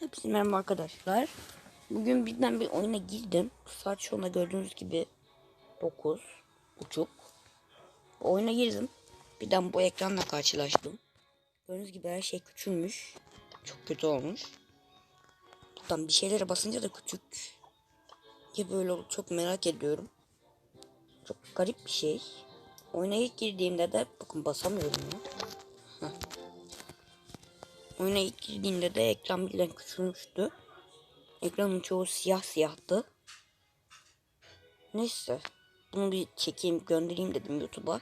Hepsi merhaba arkadaşlar. Bugün birden bir oyuna girdim. Saat şu anda gördüğünüz gibi 9 buçuk. Oyuna girdim. Birden bu ekranla karşılaştım. Gördüğünüz gibi her şey küçülmüş. Çok kötü olmuş. Buradan bir şeylere basınca da küçük. Ya böyle olur çok merak ediyorum. Çok garip bir şey. Oyuna ilk girdiğimde de bakın basamıyorum ya. Oyuna ilk girdiğimde de ekran birden küçülmüştü. Ekranın çoğu siyah siyahtı. Neyse. Bunu bir çekeyim göndereyim dedim YouTube'a.